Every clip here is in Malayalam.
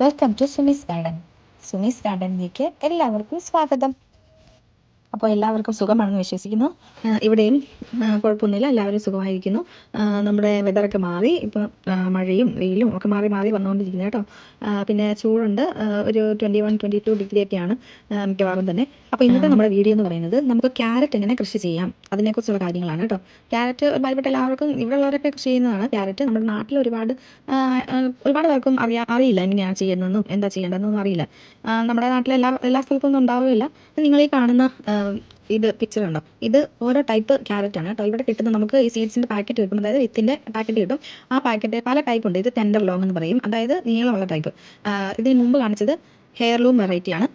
Welcome to Sumi's garden Sumi's ഗാർഡനിലേക്ക് എല്ലാവർക്കും സ്വാഗതം. അപ്പോൾ എല്ലാവർക്കും സുഖമാണെന്ന് വിശ്വസിക്കുന്നു. ഇവിടെയും കുഴപ്പമൊന്നുമില്ല. എല്ലാവരും സുഖമായിരിക്കുന്നു. നമ്മുടെ വെതറൊക്കെ മാറി. ഇപ്പോൾ മഴയും വെയിലും ഒക്കെ മാറി മാറി വന്നുകൊണ്ടിരിക്കുന്നത് കേട്ടോ. പിന്നെ ചൂടുണ്ട്. ഒരു twenty one twenty two degree ഒക്കെയാണ് ആ, മിക്കവാറും തന്നെ. അപ്പോൾ ഇന്നത്തെ നമ്മുടെ വീഡിയോ എന്ന് പറയുന്നത് നമുക്ക് ക്യാരറ്റ് എങ്ങനെ കൃഷി ചെയ്യാം? അതിനെക്കുറിച്ചുള്ള കാര്യങ്ങളാണ് കേട്ടോ. ക്യാരറ്റ് ഒരുപാട് എല്ലാവർക്കും ഇവിടെ ഉള്ളവരൊക്കെ കൃഷി ചെയ്യുന്നതാണ്. ക്യാരറ്റ് നമ്മുടെ നാട്ടിൽ ഒരുപാട് ഒരുപാട് പേർക്കും അറിയാ അറിയില്ല എങ്ങനെയാണ് ചെയ്യുന്നതെന്നും എന്താ ചെയ്യേണ്ടതെന്നൊന്നും അറിയില്ല. നമ്മുടെ നാട്ടിൽ എല്ലാ എല്ലാ സ്ഥലത്തൊന്നും ഉണ്ടാവുകയില്ല. നിങ്ങൾ ഈ കാണുന്ന ഇത് പിക്ചർ ഇത് ഓരോ ടൈപ്പ് ക്യാരറ്റ് ആണ് കേട്ടോ. ഇവിടെ കിട്ടുന്ന നമുക്ക് ഈ സീഡ്സിന്റെ പാക്കറ്റ് കിട്ടും. അതായത് വിത്തിന്റെ പാക്കറ്റ് കിട്ടും. ആ പാക്കറ്റ് പല ടൈപ്പ് ഉണ്ട്. ഇത് ടെൻഡർ ലോങ് എന്ന് പറയും. അതായത് നീളമുള്ള ടൈപ്പ് ഇതിന് മുമ്പ് കാണിച്ചത് ഹെയർലൂം വെറൈറ്റി ആണ്.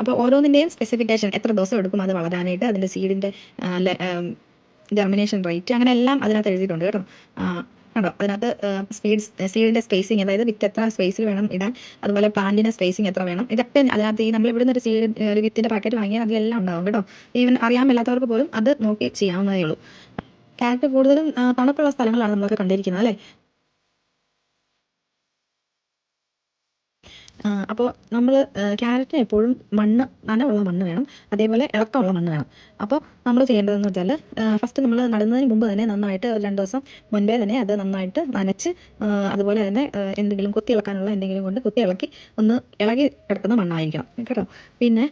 അപ്പോൾ ഓരോന്നിന്റെയും സ്പെസിഫിക്കേഷൻ എത്ര ദിവസം എടുക്കും അത് വളരാനായിട്ട് അതിന്റെ സീഡിന്റെ ജെർമിനേഷൻ റേറ്റ് അങ്ങനെ എല്ലാം അതിനകത്ത് എഴുതിയിട്ടുണ്ട് കേട്ടോ. കണ്ടോ അതിനകത്ത് സ്പീഡ് സീഡിന്റെ സ്പേസിങ് അതായത് വിത്ത് എത്ര സ്പേസിൽ വേണം ഇടാൻ അതുപോലെ പ്ലാന്റിന്റെ സ്പേസിങ് എത്ര വേണം ഇതൊക്കെ അതിനകത്ത് ഈ നമ്മൾ ഇവിടുന്ന് ഒരു സീഡ് ഒരു വിത്തിന്റെ പാക്കറ്റ് വാങ്ങിയാൽ അതിലെല്ലാം ഉണ്ടാവും കേട്ടോ. ഈവൻ അറിയാൻ മേലാത്തവർക്ക് പോലും അത് നോക്കി ചെയ്യാവുന്നതേ ഉള്ളൂ. ക്യാരറ്റ് കൂടുതലും തണുപ്പുള്ള സ്ഥലങ്ങളാണ് നമ്മളൊക്കെ കണ്ടിരിക്കുന്നത് അല്ലേ? അപ്പോൾ നമ്മൾ ക്യാരറ്റിന് എപ്പോഴും മണ്ണ് നനവുള്ള മണ്ണ് വേണം. അതേപോലെ ഇളക്കമുള്ള മണ്ണ് വേണം. അപ്പോൾ നമ്മൾ ചെയ്യേണ്ടതെന്ന് വെച്ചാൽ ഫസ്റ്റ് നമ്മൾ നടുന്നതിന് മുമ്പ് തന്നെ നന്നായിട്ട് ഒരു രണ്ട് ദിവസം മുൻപേ തന്നെ അത് നന്നായിട്ട് നനച്ച് അതുപോലെ തന്നെ എന്തെങ്കിലും കുത്തി ഇളക്കാനുള്ള എന്തെങ്കിലും കൊണ്ട് കുത്തി ഇളക്കി ഒന്ന് ഇളകി കിടക്കുന്ന മണ്ണായിരിക്കണം. കേട്ടോ? പിന്നെ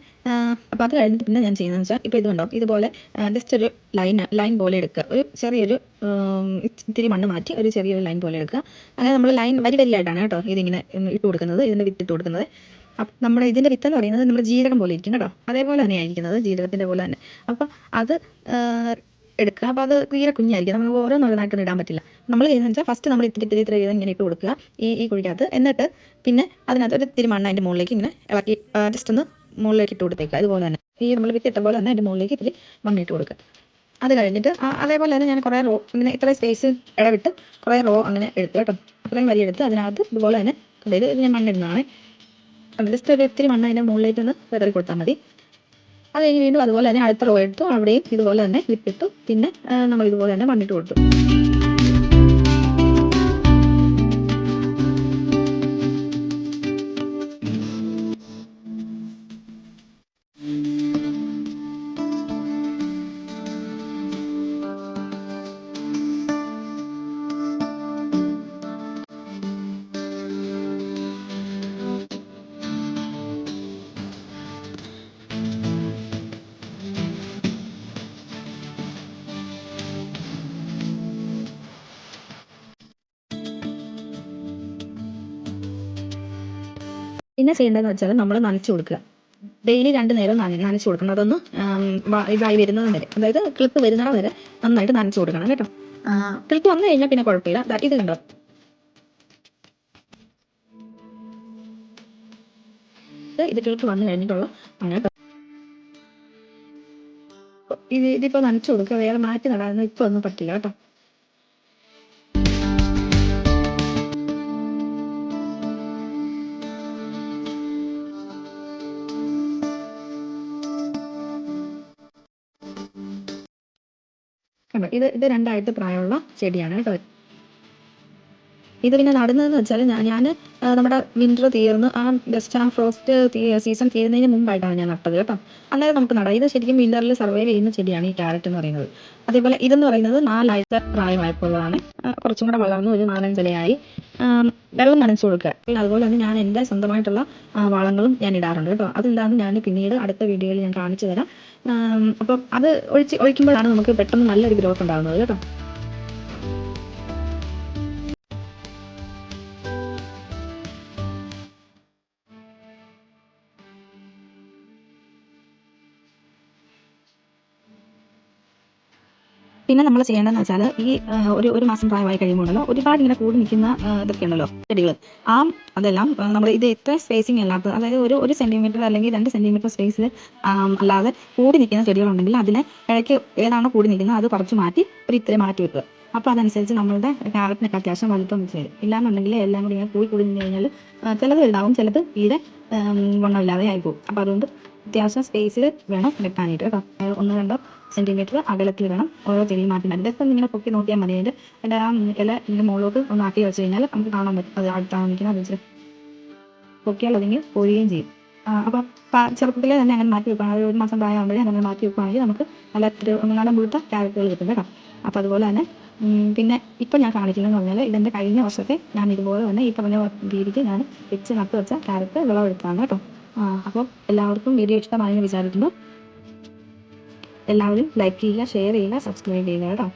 അപ്പോൾ അത് കഴിഞ്ഞിട്ട് പിന്നെ ഞാൻ ചെയ്യുന്നതെന്ന് വെച്ചാൽ ഇപ്പോൾ ഇത് കണ്ടോ? ഇതുപോലെ ജസ്റ്റ് ഒരു ലൈൻ ലൈൻ പോലെ എടുക്കുക. ഒരു ചെറിയൊരു ഇത്തിരി മണ്ണ് മാറ്റി ഒരു ചെറിയൊരു ലൈൻ പോലെ എടുക്കുക. അങ്ങനെ നമ്മൾ ലൈൻ വരി വരിയായിട്ടാണ് കേട്ടോ ഇതിങ്ങനെ ഇട്ട് കൊടുക്കുന്നത് ഇതിന്റെ വിത്ത് ഇട്ട് കൊടുക്കുന്നത്. അപ്പം നമ്മുടെ ഇതിന്റെ വിത്ത് എന്ന് പറയുന്നത് നമ്മുടെ ജീരകം പോലെ ഇരിക്കും കേട്ടോ. അതേപോലെ തന്നെ ആയിരിക്കുന്നത് ജീരകത്തിന്റെ പോലെ തന്നെ. അപ്പോൾ അത് എടുക്കുക. അപ്പോൾ അത് തീരെ കുഞ്ഞായിരിക്കും. നമുക്ക് ഓരോന്നോരോന്നായിട്ട് ഇടാൻ പറ്റില്ല. നമ്മൾ ചെയ്യുന്നത് വെച്ചാൽ ഫസ്റ്റ് നമ്മൾ ഇത്തിരി ഇത്തിരി ഇത്തിരി ഇങ്ങനെ ഇട്ട് കൊടുക്കുക. ഈ ഈ കുഴിക്കകത്ത്. എന്നിട്ട് പിന്നെ അതിനകത്ത് ഒരു ഇത്തിരി മണ്ണ് അതിന്റെ മുകളിലേക്ക് ഇങ്ങനെ ഇളക്കി ജസ്റ്റ് ഒന്ന് മുകളിലേക്ക് ഇട്ട് കൊടുത്തേക്കുക. അതുപോലെ തന്നെ. ഈ നമ്മൾ വിത്ത് ഇട്ട പോലെ തന്നെ അതിന്റെ മുകളിലേക്ക് ഇത്തിരി മണ്ണിട്ട് കൊടുക്കുക. അത് കഴിഞ്ഞിട്ട് അതേപോലെ തന്നെ ഞാൻ കുറേ റോ ഇങ്ങനെ ഇത്ര സ്പേസ് ഇടവിട്ട് കുറേ റോ അങ്ങനെ എടുത്തു കേട്ടോ. ഇത്രയും വരി എടുത്ത് അതിനകത്ത് ഇതുപോലെ തന്നെ അതായത് ഞാൻ മണ്ണിടുന്നതാണ്. ജസ്റ്റ് ഒരു ഇത്തിരി മണ്ണ് അതിന്റെ മുകളിലേക്ക് ഒന്ന് വിതറി കൊടുത്താൽ മതി. അത് കഴിഞ്ഞ് വീണ്ടും അതുപോലെ തന്നെ അടുത്ത റോ എടുത്തു അവിടെയും ഇതുപോലെ തന്നെ വിത്തിട്ടു. പിന്നെ നമ്മൾ ഇതുപോലെ തന്നെ മണ്ണിട്ട് കൊടുത്തു. പിന്നെ ചെയ്യേണ്ടതെന്ന് വെച്ചാൽ നമ്മൾ നനച്ചു കൊടുക്കുക. ഡെയിലി രണ്ട് നേരം നന നനച്ചു കൊടുക്കണം. അതൊന്ന് ഇതായി വരുന്നത് വരെ. അതായത് ക്ലിപ്പ് വരുന്നത് വരെ നന്നായിട്ട് നനച്ചു കൊടുക്കണം കേട്ടോ. ക്ലിപ്പ് വന്നു കഴിഞ്ഞാൽ പിന്നെ കുഴപ്പമില്ല. ഇത് കണ്ടോ? ഇത് ഇത് ക്ലിപ്പ് വന്നു കഴിഞ്ഞിട്ടുള്ള. അങ്ങനെ ഇത് ഇതിപ്പോൾ നനച്ചു കൊടുക്കുക. വേറെ മാറ്റി നടാനൊന്നും ഇപ്പോൾ ഒന്നും പറ്റില്ല കേട്ടോ. കണ്ടോ? ഇത് ഇത് രണ്ടായിട്ട് പ്രായമുള്ള ചെടിയാണ് കേട്ടോ. ഇത് പിന്നെ നടുന്നതെന്ന് വെച്ചാൽ ഞാൻ നമ്മുടെ വിന്റർ തീർന്ന് ആ ജസ്റ്റ് ആ ഫ്രോസ്റ്റ് സീസൺ തീരുന്നതിന് മുമ്പായിട്ടാണ് ഞാൻ നട്ടത് കേട്ടോ. അന്നേരം നമുക്ക് നടാം ഇത് ശരിക്കും വിന്ററിൽ സർവൈവ് ചെയ്യുന്ന ചെടിയാണ് ഈ ക്യാരറ്റ് എന്ന് പറയുന്നത്. അതേപോലെ ഇതെന്ന് പറയുന്നത് നാലാഴ്ച പ്രായമായപ്പോഴാണ്. കുറച്ചും കൂടെ വളർന്നു ഒരു നാലഞ്ചിലയായി വെള്ളം നനച്ചു കൊടുക്കുക. പിന്നെ അതുപോലെ തന്നെ ഞാൻ എന്റെ സ്വന്തമായിട്ടുള്ള വളങ്ങളും ഞാൻ ഇടാറുണ്ട് കേട്ടോ. അതെന്താണെന്ന് ഞാൻ പിന്നീട് അടുത്ത വീഡിയോയിൽ ഞാൻ കാണിച്ചു തരാം. അപ്പം അത് ഒഴിച്ച് ഒഴിക്കുമ്പോഴാണ് നമുക്ക് പെട്ടെന്ന് നല്ലൊരു ഗ്രോത്ത് ഉണ്ടാകുന്നത് കേട്ടോ. പിന്നെ നമ്മൾ ചെയ്യേണ്ടതെന്ന് വെച്ചാൽ ഈ ഒരു ഒരു മാസം പ്രായമായി കഴിയുമ്പോഴല്ലോ ഒരുപാട് ഇങ്ങനെ കൂടി നിൽക്കുന്ന ഇതൊക്കെ ഉണ്ടല്ലോ ചെടികൾ. ആ അതെല്ലാം നമ്മൾ ഇത് എത്ര സ്പേസിങ് അല്ലാത്ത അതായത് ഒരു ഒരു സെന്റിമീറ്റർ അല്ലെങ്കിൽ രണ്ട് സെന്റിമീറ്റർ സ്പേസിൽ അല്ലാതെ കൂടി നിൽക്കുന്ന ചെടികളുണ്ടെങ്കിൽ അതിനെ ഇടയ്ക്ക് ഏതാണോ കൂടി നിൽക്കുന്നത് അത് കുറച്ച് മാറ്റി ഒരു ഇത്തിരി മാറ്റി വെക്കുക. അപ്പോൾ അതനുസരിച്ച് നമ്മളുടെ ക്യാരറ്റിനൊക്കെ അത്യാവശ്യം വലുപ്പം വെച്ച് വരും ഇല്ലാന്നുണ്ടെങ്കിൽ എല്ലാം കൂടി ഇങ്ങനെ കൂടി കൂടി നിന്ന് കഴിഞ്ഞാൽ ചിലത് ഉണ്ടാവും ചിലത് തീരെ ഗുണമില്ലാതെ ആയിപ്പോകും അപ്പോൾ അതുകൊണ്ട് അത്യാവശ്യം സ്പേസിൽ വേണം വെക്കാനായിട്ട് കേട്ടോ. ഒന്ന് രണ്ടോ സെന്റിമീറ്റർ അകലത്തിൽ വേണം ഓരോ ചെടിയും മാറ്റി ഇതൊക്കെ ഇങ്ങനെ പൊക്കി നോക്കിയാൽ മതി. അതിന്റെ അതിന്റെ ആ ഇല ഇതിന്റെ മുകളിലോട്ട് ഒന്ന് ആക്കി വെച്ച് കഴിഞ്ഞാൽ നമുക്ക് കാണാൻ പറ്റും. അത് അടുത്താണ് നിൽക്കുന്നത്. അത് വെച്ച് പൊക്കിയാൽ അല്ലെങ്കിൽ പോരുകയും ചെയ്യും. അപ്പം ചെറുപ്പത്തിൽ തന്നെ അങ്ങനെ മാറ്റി വെക്കണം ഒരു മാസം പ്രായമാകുമ്പോഴേ അങ്ങനെ മാറ്റി വെക്കുകയാണെങ്കിൽ നമുക്ക് നല്ല ഒന്നാം മുഴുത്ത ക്യാരറ്റുകൾ കിട്ടും കേട്ടോ. അപ്പോൾ അതുപോലെ തന്നെ പിന്നെ ഇപ്പം ഞാൻ കാണിക്കുന്നതെന്ന് പറഞ്ഞാൽ ഇതെന്റെ കഴിഞ്ഞ വർഷത്തെ ഞാൻ ഇതുപോലെ തന്നെ ഈ പറഞ്ഞ രീതിക്ക് ഞാൻ വെച്ച് നട്ട് വെച്ച ക്യാരറ്റ് വിളവെടുത്താണ് കേട്ടോ. അപ്പോൾ എല്ലാവർക്കും വീഡിയോ ഇഷ്ടമായെന്ന് വിചാരിക്കുന്നു. എല്ലാവരും ലൈക്ക് ചെയ്യുക ഷെയർ ചെയ്യുക സബ്സ്ക്രൈബ് ചെയ്യുക കേട്ടോ.